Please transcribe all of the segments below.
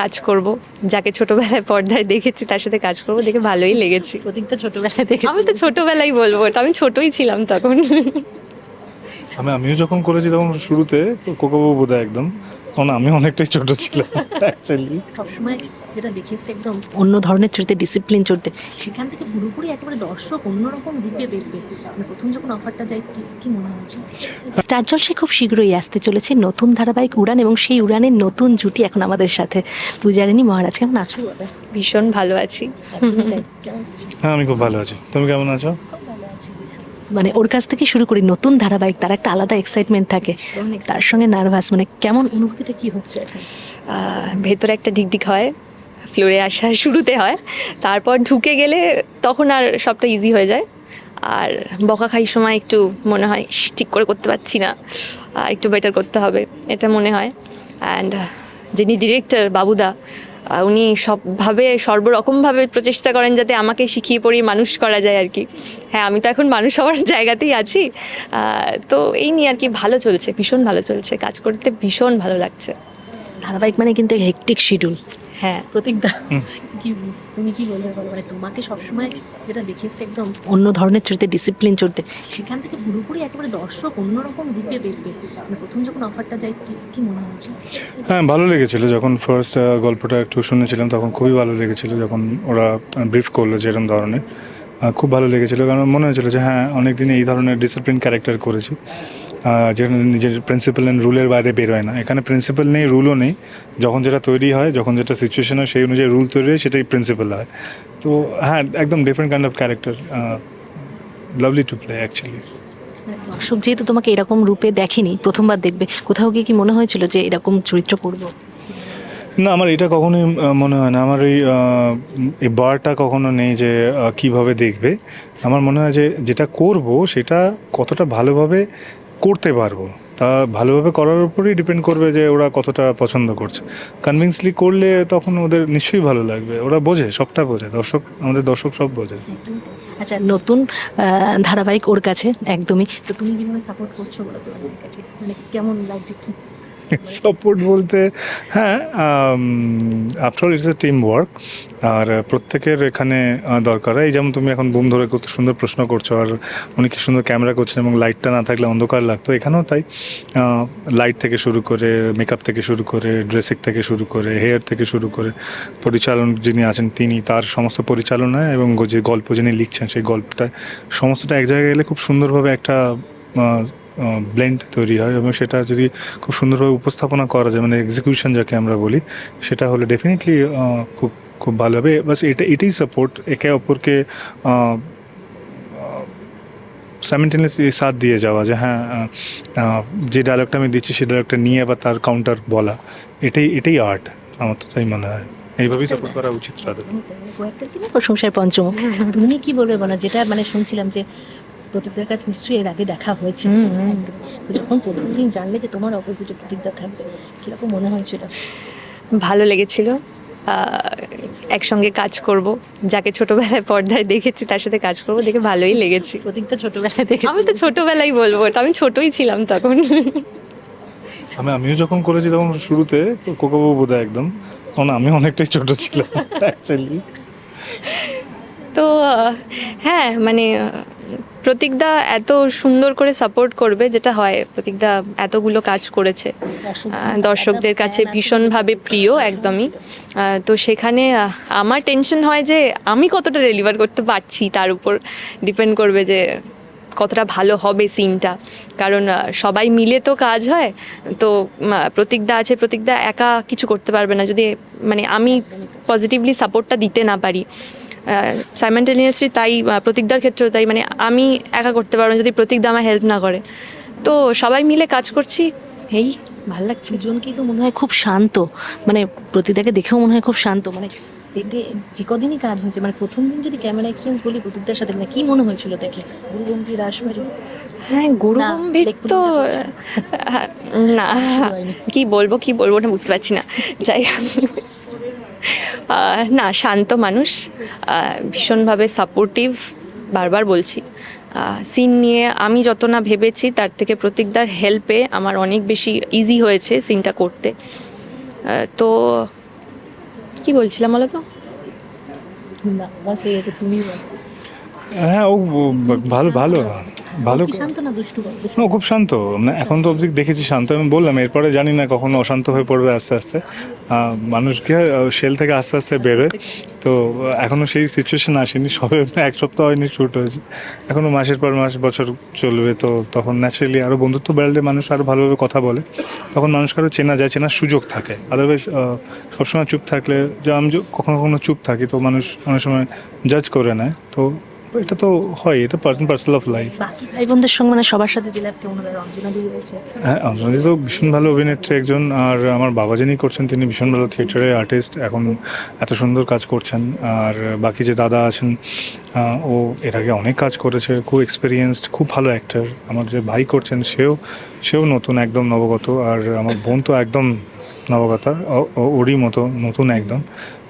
কাজ করব। যাকে ছোটবেলায় পর্দায় দেখেছি তার সাথে কাজ করব দেখে ভালোই লেগেছে। প্রতীকটা ছোটবেলায় দেখে আমি তো ছোটবেলায় বলব আমি ছোটই ছিলাম তখন। আমি আমিও যখন করেছি তখন শুরুতে কোকাবু বোধ একদম। কারণ আমি অনেকটাই ছোট ছিলাম অ্যাকচুয়ালি সবসময় যেটা দেখেছি একদম অন্য ধরনের চরিত্রে ডিসিপ্লিন চরিত্রে সেখান থেকে পুরোপুরি একেবারে দর্শক অন্যরকম রূপে দেখবে। মানে প্রথম যখন অফারটা যায় কি কি মনে হয়েছে? স্টার জলসে খুব শীঘ্রই আসতে চলেছে নতুন ধারাবাহিক উড়ান এবং সেই উড়ানের নতুন জুটি এখন আমাদের সাথে। পূজারিনী মহারাজ কেমন আছো? ভীষণ ভালো আছি। হ্যাঁ আমি খুব ভালো আছি। তুমি কেমন আছো? মানে ওর কাছ থেকে শুরু করি নতুন ধারাবাহিক তার একটা আলাদা এক্সাইটমেন্ট থাকে। তার সঙ্গে নার্ভাস মানে কেমন অনুভূতিটা কি হচ্ছে ভেতরে একটা ডিকডিক হয় ফ্লোরে আসা শুরুতে হয় তারপর ঢুকে গেলে তখন আর সবটা ইজি হয়ে যায়। আর বকা খাই সময় একটু মনে হয় ঠিক করে করতে পারছি না আর একটু বেটার করতে হবে। এটা মনে হয়। অ্যান্ড যিনি ডিরেক্টর বাবুদা উনি সবভাবে, সর্বরকমভাবে প্রচেষ্টা করেন যাতে আমাকে শিখিয়ে পড়ি মানুষ করা যায় আর কি। হ্যাঁ আমি তো এখন মানুষ হওয়ার জায়গাতেই আছি। তো এই নিয়ে আর কি ভালো চলছে, ভীষণ ভালো চলছে। কাজ করতে ভীষণ ভালো লাগছে। ধারাবাহিক মানে কিন্তু হেকটিক শিডিউল হ্যাঁ। প্রতীকদা কি তুমি কি বলবে বলো? মানে তোমাকে সবসময় যেটা দেখেছি একদম অন্য ধরনের চরিত্রে ডিসিপ্লিন চরিত্রে সেখান থেকে পুরোপুরি একেবারে দর্শক অন্যরকম রূপে দেখবে। মানে প্রথম যখন অফারটা যায় কি কি মনে হয়েছে? হ্যাঁ ভালো লেগেছিল। যখন ফার্স্ট গল্পটা একটু শুনেছিলাম তখন খুবই ভালো লেগেছিল যখন ওরা ব্রিফ করল যেরকম ধরনের। খুব ভালো লেগেছিল। কারণ মনে হয়েছিল যে হ্যাঁ অনেকদিন এই ধরনের ডিসিপ্লিন ক্যারেক্টার করেছি। যেখানে নিজের প্রিন্সিপাল অ্যান্ড রুলের বাইরে বেরোয় না। এখানে প্রিন্সিপাল নেই রুলও নেই। যখন যেটা তৈরি হয় যখন যেটা সিচুয়েশন হয় সেই অনুযায়ী রুল তৈরি হয় সেটাই প্রিন্সিপাল হয়। তো হ্যাঁ একদম different kind of character lovely to play actually দর্শক যেহেতু তোমাকে এরকম রূপে দেখেনি প্রথমবার দেখবে কোথাও গিয়ে কি মনে হয়েছিল যে এরকম চরিত্র করব? না আমার এটা কখনোই মনে হয় না। আমার এই আহ, এই বারটা কখনো নেই যে কীভাবে দেখবে। আমার মনে হয় যে যেটা করব সেটা কতটা ভালোভাবে করতে পারব। তা ভালোভাবে করার উপরেই ডিপেন্ড করবে যে ওরা কতটা পছন্দ করছে। কনভিন্সলি করলে তখন ওদের নিশ্চয়ই ভালো লাগবে। ওরা বোঝে, সবটা বোঝে। দর্শক, আমাদের দর্শক সব বোঝে। আচ্ছা নতুন ধারাবাহিক ওর কাছে, একদমই। তো তুমি কীভাবে সাপোর্ট করছ মানে কেমন লাগছে কি? সাপোর্ট বলতে হ্যাঁ after it's a team work আর প্রত্যেকের এখানে দরকার। এই যেমন তুমি এখন বুম ধরে কত সুন্দর প্রশ্ন করছ, আর উনি কি সুন্দর ক্যামেরা করছেন এবং লাইটটা না থাকলে অন্ধকার লাগতো। এখানেও তাই। লাইট থেকে শুরু করে মেকআপ থেকে শুরু করে ড্রেসিং থেকে শুরু করে হেয়ার থেকে শুরু করে, পরিচালন যিনি আছেন তিনি, তার সমস্ত পরিচালনায় এবং যে গল্প যিনি লিখছেন, সেই গল্পটা, সমস্তটা এক জায়গায় এলে খুব সুন্দরভাবে একটা ব্লেন্ড তৈরি হয় এবং সেটা যদি খুব সুন্দরভাবে উপস্থাপনা করা যায় মানে এক্সিকিউশন যাকে আমরা বলি সেটা হলে ডেফিনেটলি খুব খুব ভালো হবে। বাস এটা এটাই সাপোর্ট একে অপরকে সাইমেন্টেনিয়াসলি সাথ দিয়ে যাওয়া যে হ্যাঁ যে ডায়লগটা আমি দিচ্ছি সেই ডায়লগটা নিয়ে আবার তার কাউন্টার বলা। এটাই এটাই আর্ট আমার তো তাই মনে হয়। এইভাবেই সাপোর্ট করা উচিত তাদের কি প্রশংসার পঞ্চম তুমি কি বলবে বলো? যেটা মানে শুনছিলাম যে প্রতীকদের কাছে নিশ্চয়ই এর আগে দেখা হয়েছে। তো যখন প্রথম দিন জানলে যে তোমার অপোজিটে প্রতীকদা থাকবে কীরকম মনে হয়েছিল? ভালো লেগেছিল। একসঙ্গে কাজ করব। যাকে ছোটবেলায় পর্দায় দেখেছি তার সাথে কাজ করব দেখে ভালোই লেগেছে। প্রতীকদা ছোটবেলায় দেখে আমি তো ছোটবেলায় বলব আমি ছোটই ছিলাম তখন। আমি আমিও যখন করেছি তখন শুরুতে কোকাবু বোধ একদম। তখন আমি অনেকটাই ছোট ছিলাম অ্যাকচুয়ালি তো হ্যাঁ মানে প্রতীকদা এত সুন্দর করে সাপোর্ট করবে যেটা হয় প্রতীকদা এতগুলো কাজ করেছে। দর্শকদের কাছে ভীষণভাবে প্রিয় একদমই। তো সেখানে আমার টেনশন হয় যে আমি কতটা ডেলিভার করতে পারছি তার উপর ডিপেন্ড করবে যে কতটা ভালো হবে সিনটা কারণ সবাই মিলে তো কাজ হয় তো প্রতীকদা আছে প্রতীকদা একা কিছু করতে পারবে না। যদি মানে আমি পজিটিভলি সাপোর্টটা দিতে না পারি সাইমেন্টেনিয়াসলি তাই প্রতীকদার ক্ষেত্রেও তাই মানে আমি একা করতে পারব না যদি প্রতীকদা আমার হেল্প না করে। তো সবাই মিলে কাজ করছি। এই ভালো লাগছে। দুজনকেই তো মনে হয় খুব শান্ত। মানে প্রতীকদাকে দেখেও মনে হয় খুব শান্ত। মানে সেটে যে কদিনই কাজ হয়েছে মানে প্রথম দিন যদি ক্যামেরা এক্সপিরিয়েন্স বলি প্রতীকদার সাথে মানে কি মনে হয়েছিল দেখে? গুরু গম্ভীর রাসমেরু হ্যাঁ গুরু গম্ভীর তো না। কি বলব কি বলব না বুঝতে পারছি না। যাই না শান্ত মানুষ ভীষণভাবে সাপোর্টিভ বারবার বলছি। সিন নিয়ে আমি যত না ভেবেছি তার থেকে প্রতীকদার হেল্পে আমার অনেক বেশি ইজি হয়েছে সিনটা করতে। তো কি বলছিলাম বলো তো? না তুমি হ্যাঁ ও ভালো ভালো। ভালো শান্ত না দুষ্টু না, ও খুব শান্ত। মানে এখন তো অবধি দেখেছি শান্ত। আমি বললাম এরপরে জানি না কখনো অশান্ত হয়ে পড়বে আস্তে আস্তে। মানুষ হয় শেল থেকে আস্তে আস্তে বেরোয় তো আহ, এখনও সেই সিচুয়েশন আসেনি। সবে এক সপ্তাহ হয়নি শুট হয়েছে। এখনও মাসের পর মাস বছর চলবে। তো তখন ন্যাচারালি আরও বন্ধুত্ব বেড়ালে মানুষ আরও ভালোভাবে কথা বলে। তখন মানুষকে আরও চেনা যায় চেনার সুযোগ থাকে। আদারওয়াইজ সবসময় চুপ থাকলে যে আমি কখনো কখনো চুপ থাকি তো মানুষ অনেক সময় জাজ করে নেয়। তো এটা তো হয় এটা পার্সন পার্সেল অফ লাইফ বাকি ভাই বোনদের সঙ্গে মানে সবার সাথে জেলাপ কেমন হবে রঞ্জনা রয়েছে হ্যাঁ অঞ্জলি তো ভীষণ ভালো অভিনেত্রী একজন আর আমার বাবা যিনি করছেন তিনি ভীষণ ভালো থিয়েটারের আর্টিস্ট এখন এত সুন্দর কাজ করছেন। আর বাকি যে দাদা আছেন ও এর আগে অনেক কাজ করেছে খুব এক্সপিরিয়েন্সড খুব ভালো অ্যাক্টর আমার যে ভাই করছেন সেও সেও নতুন একদম নবগত। আর আমার বোন তো একদম নবগতা ওরই মতো নতুন একদম।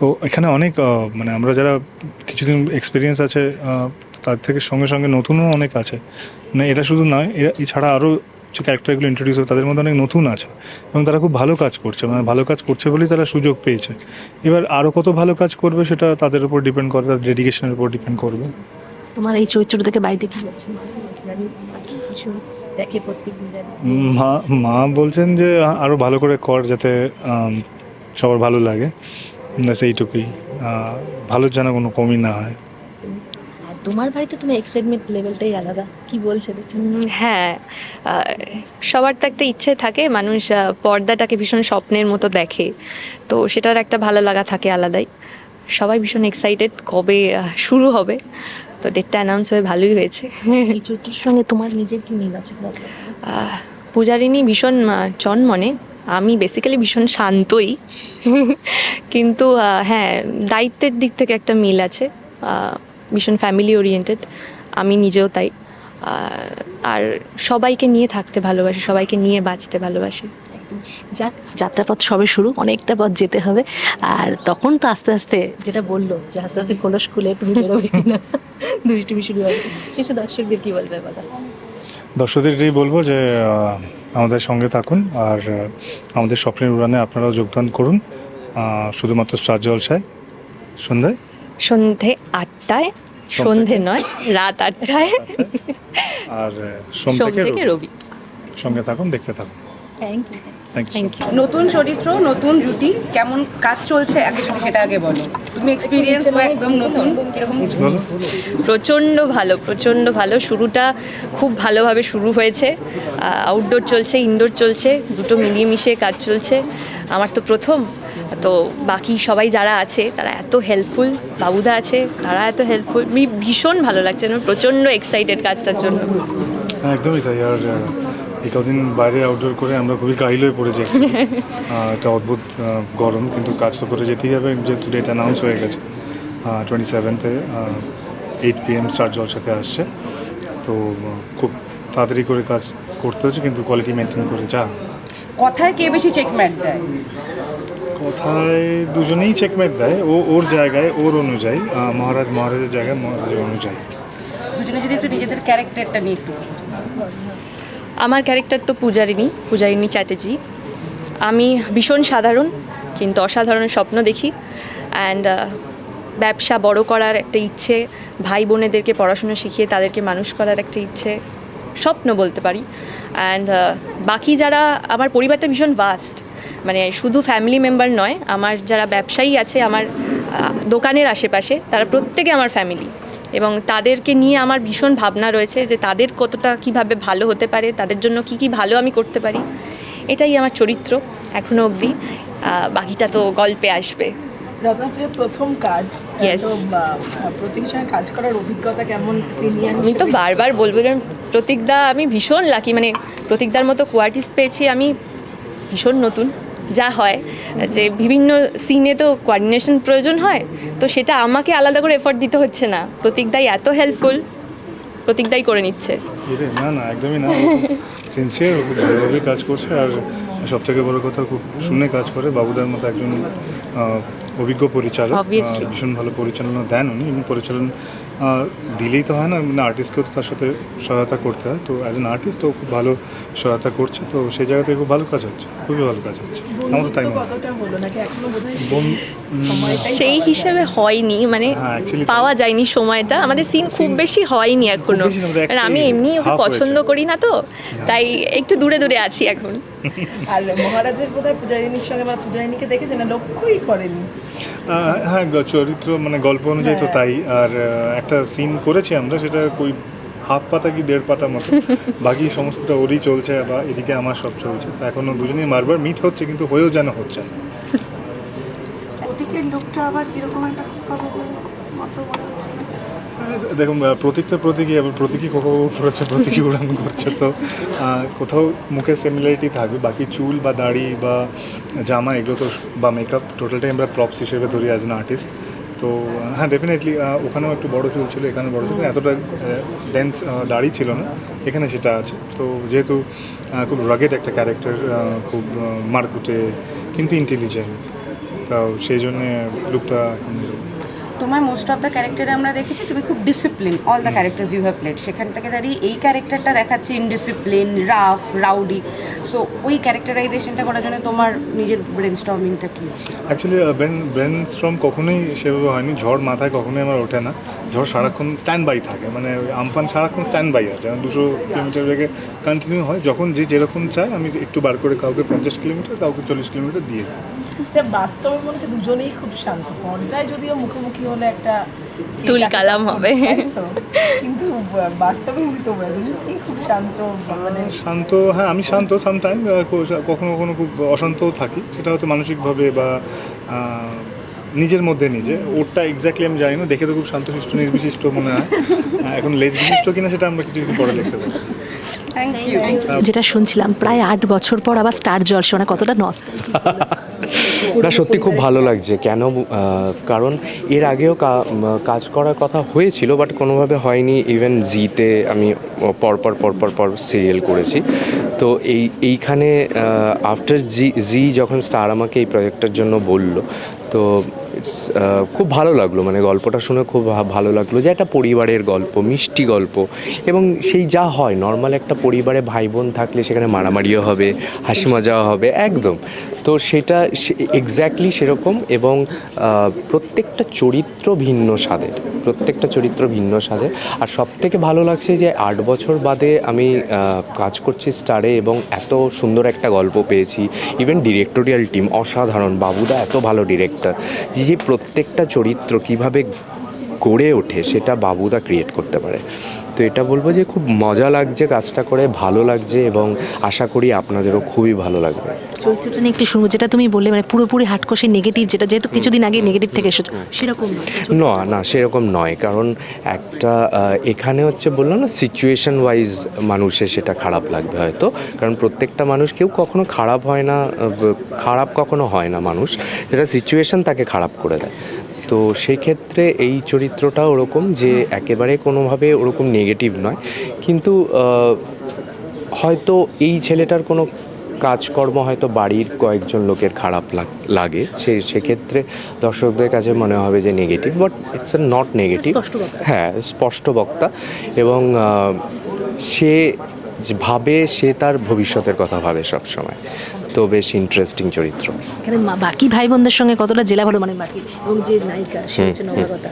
তো এখানে অনেক মানে আমরা যারা কিছুদিন এক্সপিরিয়েন্স আছে তার থেকে সঙ্গে সঙ্গে নতুনও অনেক আছে। মানে এটা শুধু নয় এরা এছাড়া আরও যে ক্যারেক্টারগুলো ইন্ট্রোডিউস হয় তাদের মধ্যে অনেক নতুন আছে এবং তারা খুব ভালো কাজ করছে। মানে ভালো কাজ করছে বলেই তারা সুযোগ পেয়েছে। এবার আরও কত ভালো কাজ করবে সেটা তাদের উপর ডিপেন্ড করে তাদের ডেডিকেশনের উপর ডিপেন্ড করবে। তোমার এই চরিত্র থেকে বাড়িতে কি বলছে? কিছু মা মা বলছেন যে আরও ভালো করে কর যাতে সবার ভালো লাগে। ব্যাস এইটুকুই। ভালোর যেন কোনো কমই না হয়। আর তোমার বাড়িতে তুমি এক্সাইটমেন্ট লেভেলটাই আলাদা। কি বলছে হ্যাঁ সবার তো একটা ইচ্ছে থাকে মানুষ পর্দাটাকে ভীষণ স্বপ্নের মতো দেখে। তো সেটার একটা ভালো লাগা থাকে আলাদাই। সবাই ভীষণ এক্সাইটেড কবে শুরু হবে। তো ডেটটা অ্যানাউন্স হয়ে ভালোই হয়েছে। এই সঙ্গে তোমার নিজের কি মিল আছে? পূজারিনী ভীষণ চনমনে আমি বেসিক্যালি ভীষণ শান্তই। কিন্তু হ্যাঁ দায়িত্বের দিক থেকে একটা মিল আছে। ভীষণ ফ্যামিলি ওরিয়েন্টেড আমি নিজেও তাই। আর সবাইকে নিয়ে থাকতে ভালোবাসি সবাইকে নিয়ে বাঁচতে ভালোবাসি। একদম। যাক যাত্রাপথ সবে শুরু অনেকটা পথ যেতে হবে। আর তখন তো আস্তে আস্তে যেটা বলল যে আস্তে আস্তে কোনো স্কুলে তুমি বেরোবে কিনা দুষ্টুমি শুরু হবে। শেষে দর্শকদের কি বলবে বলো? দর্শকদের বলব যে আমাদের সঙ্গে থাকুন আর আমাদের স্বপ্নের উড়ানে আপনারাও যোগদান করুন। শুধুমাত্র স্টার জলসায়। সন্ধ্যায়? সন্ধে আটটায় সন্ধে নয় রাত আটটায়। আর সোম থেকে। রবি। সঙ্গে থাকুন দেখতে থাকুন। থ্যাংক ইউ থ্যাংক ইউ নতুন চরিত্র নতুন জুটি কেমন কাজ চলছে? আগে যদি সেটা আগে বলো। তুমি এক্সপিরিয়েন্স বা একদম নতুন কীরকম? প্রচণ্ড ভালো প্রচণ্ড ভালো। শুরুটা খুব ভালোভাবে শুরু হয়েছে। আউটডোর চলছে ইনডোর চলছে দুটো মিলিয়ে মিশিয়ে কাজ চলছে। আমার তো প্রথম তো বাকি সবাই যারা আছে তারা এত হেল্পফুল বাবুদা আছে তারা এত হেল্পফুল ভীষণ ভালো লাগছে। প্রচণ্ড এক্সাইটেড কাজটার জন্য। হ্যাঁ একদমই তাই। আর এই কদিন বাইরে আউটডোর করে আমরা খুবই কাহিল হয়ে পড়েছি actually। আহ, একটা অদ্ভুত গরম কিন্তু কাজ তো করে যেতেই হবে। যেহেতু ডেট অ্যানাউন্স হয়ে গেছে টোয়েন্টি সেভেন্থে এইট পি এম স্টার জলসাতে আসছে। তো খুব তাড়াতাড়ি করে কাজ করতে হচ্ছে কিন্তু কোয়ালিটি মেনটেন করে যা। কথায় কে বেশি চেকম্যাট দেয়? কোথায় দুজনেই চেকমেট দেয় ও ওর জায়গায় ওর অনুযায়ী মহারাজ মহারাজের জায়গায় মহারাজের অনুযায়ী। দুজনে যদি একটু নিজেদের ক্যারেক্টারটা নিয়ে একটু আমার ক্যারেক্টার তো পূজারিনী পূজারিনী চ্যাটার্জি। আমি ভীষণ সাধারণ, কিন্তু অসাধারণ স্বপ্ন দেখি। অ্যান্ড ব্যবসা বড় করার একটা ইচ্ছে, ভাই বোনেদেরকে পড়াশোনা শিখিয়ে তাদেরকে মানুষ করার একটা ইচ্ছে, স্বপ্ন বলতে পারি। অ্যান্ড বাকি যারা, আমার পরিবারটা ভীষণ ভাস্ট মানে শুধু ফ্যামিলি মেম্বার নয়, আমার যারা ব্যবসায়ী আছে, আমার দোকানের আশেপাশে, তারা প্রত্যেকে আমার ফ্যামিলি এবং তাদেরকে নিয়ে আমার ভীষণ ভাবনা রয়েছে যে তাদের কতটা কীভাবে ভালো হতে পারে তাদের জন্য কি কি ভালো আমি করতে পারি। এটাই আমার চরিত্র এখনও অবধি। বাকিটা তো গল্পে আসবে। প্রথম কাজ Yes. তো বা, প্রতীকের সঙ্গে কাজ করার অভিজ্ঞতা কেমন সিনিয়র আমি তো বারবার বলব যে প্রতীকদা আমি ভীষণ লাকি মানে প্রতীকদার মতো কোয়ার্টিস্ট পেয়েছি আমি ভীষণ নতুন। যা হয় যে বিভিন্ন সিনে তো কোয়ার্ডিনেশন প্রয়োজন হয় তো সেটা আমাকে আলাদা করে এফোর্ট দিতে হচ্ছে না। প্রতীকদাই এত হেল্পফুল প্রতীকদাই করে নিচ্ছে। না না একদমই না। সিনসিয়ার খুব কাজ করছে আর সব থেকে বড় কথা খুব শুনে কাজ করে। বাবুদার মতো একজন অভিজ্ঞ পরিচালক. ভীষণ ভালো পরিচালনা দেন উনি এবং পরিচালন দিলেই তো হয় না মানে আর্টিস্টকেও তো তার সাথে সহায়তা করতে হয়। তো অ্যাজ অ্যান আর্টিস্ট ও খুব ভালো সহায়তা করছে তো সেই জায়গা থেকে খুব ভালো কাজ হচ্ছে খুবই ভালো কাজ হচ্ছে। আমার তো তাই মনে সেই হিসেবে হয়নি মানে হ্যাঁ, পাওয়া যায়নি সময়টা। আমাদের সিন খুব বেশি হয়নি এখনও। আমি এমনি ওকে পছন্দ করি না তো তাই একটু দূরে দূরে আছি এখন। আর মহারাজের বোধহয় পূজারিনীর সঙ্গে বা পূজারিনীকে দেখেছে না লক্ষ্যই করেনি। হ্যাঁ চরিত্র মানে গল্প অনুযায়ী তো তাই। আর একটা সিন করেছি আমরা সেটা কই হাফ পাতা কি দেড় পাতা মতো। বাকি সমস্তটা ওরই চলছে বা এদিকে আমার সব চলছে। তো এখনও দুজনেই বারবার মিট হচ্ছে কিন্তু হয়েও যেন হচ্ছে না। ওদিকে লোকটা আবার কীরকম একটা মতো মনে হচ্ছে। দেখুন প্রতীক তো প্রতীকই আবার প্রতীকই কোকো পড়েছে প্রতীকই উড়ান করছে, তো কোথাও মুখে সিমিলারিটি থাকবে। বাকি চুল বা দাড়ি বা জামা, এগুলো তো বা মেকআপ টোটালটাই আমরা প্রপস হিসেবে ধরি অ্যাজ অ্যান আর্টিস্ট তো হ্যাঁ ডেফিনেটলি ওখানেও একটু বড় চুল ছিল এখানে বড় চুল এতটা ডেন্স দাড়ি ছিল না, এখানে সেটা আছে। তো, যেহেতু খুব রাগেড একটা ক্যারেক্টার খুব মারকুটে, কিন্তু ইন্টেলিজেন্ট তো সেই জন্যে লুকটা তোমার মোস্ট অফ দ্য ক্যারেক্টারে আমরা দেখেছি তুমি খুব discipline all the characters you have played সেখান থেকে দাঁড়িয়ে এই ক্যারেক্টারটা দেখাচ্ছে ইনডিসিপ্লিন রাফ রাউডি সো ওই ক্যারেক্টারাইজেশনটা করার জন্য তোমার নিজের ব্রেন স্টর্মিংটা কী অ্যাকচুয়ালি ব্রেন ব্রেন স্ট্রম কখনোই সেভাবে হয়নি। ঝড় মাথায় কখনোই আমার ওঠে না। ঝড় সারাক্ষণ স্ট্যান্ড বাই থাকে। মানে আমফান সারাক্ষণ স্ট্যান্ড বাই আছে। আমার দুশো কিলোমিটার বেগে কন্টিনিউ হয়। যখন যে যেরকম চায় আমি একটু বার করে কাউকে পঞ্চাশ কিলোমিটার কাউকে চল্লিশ কিলোমিটার দিয়ে দিই। যে বাস্তবে মনে হচ্ছে দুজনেই খুব শান্ত পর্দায় যদিও মুখোমুখি হলে একটা তুল কালাম হবে। কিন্তু বাস্তবে উল্টো হয়, দুজনেই খুব শান্ত মানে শান্ত হ্যাঁ আমি শান্ত সামটাইম কখনো কখনো খুব অশান্তও থাকি। সেটা হয়তো মানসিকভাবে বা নিজের মধ্যে নিজে। ওরটা এক্স্যাক্টলি আমি জানি না দেখে তো খুব শান্তশিষ্ট নির্বিশিষ্ট মনে হয়। এখন লেজ বিশিষ্ট কিনা সেটা আমরা কিছুদিন পরে দেখতে পাবো। থ্যাংক ইউ যেটা শুনছিলাম প্রায় আট বছর পর আবার স্টার জলসে মানে কতটা নষ্ট না, সত্যি খুব ভালো লাগছে। কেন কারণ এর আগেও কাজ করার কথা হয়েছিল, বাট কোনোভাবে হয়নি। ইভেন জিতে আমি পরপর পরপর, পর সিরিয়াল করেছি। তো এই, এইখানে আফটার জি জি যখন স্টার আমাকে এই প্রজেক্টের জন্য বলল তো আহ, খুব ভালো লাগল। মানে গল্পটা শুনে খুব ভালো লাগল যে একটা পরিবারের গল্প মিষ্টি গল্প। এবং সেই যা হয় নর্মাল একটা পরিবারে ভাই বোন থাকলে সেখানে মারামারিও হবে হাসি মজাও হবে একদম। তো সেটা এক্স্যাক্টলি সেরকম এবং প্রত্যেকটা চরিত্র ভিন্ন স্বাদের প্রত্যেকটা চরিত্র ভিন্ন স্বাদের। আর সব থেকে ভালো লাগছে যে আট বছর বাদে আমি কাজ করছি স্টারে এবং এত সুন্দর একটা গল্প পেয়েছি। ইভেন ডিরেক্টোরিয়াল টিম অসাধারণ বাবুদা এত ভালো ডিরেক্টর যে প্রত্যেকটা চরিত্র কীভাবে গড়ে ওঠে সেটা বাবুদা ক্রিয়েট করতে পারে। তো এটা বলব যে খুব মজা লাগছে কাজটা করে ভালো লাগছে এবং আশা করি আপনাদেরও খুবই ভালো লাগবে। চরিত্রটা নিয়ে একটু শুনব যেটা তুমি বললে মানে পুরোপুরি হাটকষি নেগেটিভ যেটা যেহেতু কিছুদিন আগে নেগেটিভ থেকে এসেছ সেরকম না? না সেরকম নয় কারণ একটা এখানে হচ্ছে বললাম না সিচুয়েশন ওয়াইজ মানুষের সেটা খারাপ লাগবে হয়তো কারণ প্রত্যেকটা মানুষ কেউ কখনো খারাপ হয় না খারাপ কখনো হয় না মানুষ এটা সিচুয়েশন তাকে খারাপ করে দেয়। তো সেই ক্ষেত্রে এই চরিত্রটা ওরকম যে একেবারে কোনোভাবে ওরকম নেগেটিভ নয়। কিন্তু হয়তো এই ছেলেটার কোনো কাজকর্ম হয়তো বাড়ির কয়েকজন লোকের খারাপ লাগে সে সেক্ষেত্রে দর্শকদের কাছে মনে হবে যে negative but it's a not negative হ্যাঁ স্পষ্ট বক্তা। এবং সে ভাবে সে তার ভবিষ্যতের কথা ভাবে সব সময় তো বেশ ইন্টারেস্টিং চরিত্র। এখানে বাকি ভাই বোনদের সঙ্গে কতটা জেলা ভালো মানে বাকি এবং যে নায়িকা সে হচ্ছে নবাগতা।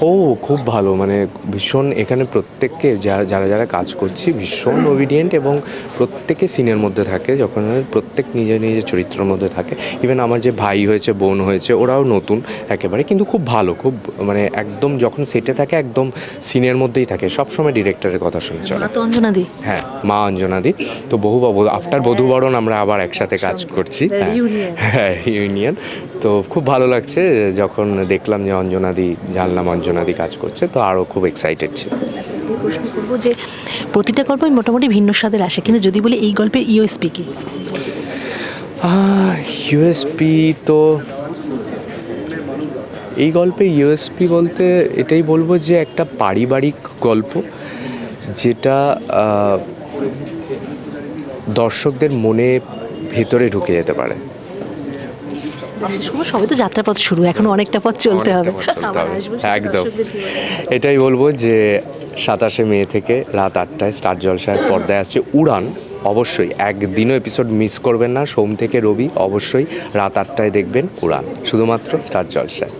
ও খুব ভালো মানে ভীষণ এখানে প্রত্যেককে যারা যারা যারা কাজ করছি ভীষণ ওবিডিয়েন্ট এবং প্রত্যেকে সিনের মধ্যে থাকে যখন প্রত্যেক নিজের নিজের চরিত্রের মধ্যে থাকে। ইভেন আমার যে ভাই হয়েছে বোন হয়েছে ওরাও নতুন একেবারে কিন্তু খুব ভালো খুব মানে একদম যখন সেটে থাকে একদম সিনের মধ্যেই থাকে। সবসময় ডিরেক্টরের কথা শুনে চলে। ওরা তো অঞ্জনা দি হ্যাঁ মা অঞ্জনাদি। তো বহু আফটার বধুবরণ আমরা আবার একসাথে কাজ করছি। হ্যাঁ। হ্যাঁ ইউনিয়ন তো খুব ভালো লাগছে যখন দেখলাম যে অঞ্জনাদি জানলাম অঞ্জনাদি কাজ করছে তো আরও খুব এক্সাইটেড ছিল। প্রশ্ন করব যে প্রতিটা গল্পই মোটামুটি ভিন্ন স্বাদের আসে কিন্তু যদি বলি এই গল্পের ইউএসপি কি? ইউএসপি তো এই গল্পের ইউএসপি বলতে এটাই বলব যে একটা পারিবারিক গল্প যেটা দর্শকদের মনে ভেতরে ঢুকে যেতে পারে। শেষ করব। সবে তো যাত্রাপথ শুরু এখনও অনেকটা পথ চলতে হবে। একদম? এটাই বলব যে সাতাশে মে থেকে রাত আটটায় স্টার জলসায় পর্দায় আসছে উড়ান। অবশ্যই একদিনও এপিসোড মিস করবেন না। সোম থেকে রবি অবশ্যই রাত আটটায় দেখবেন উড়ান। শুধুমাত্র স্টার জলসায়।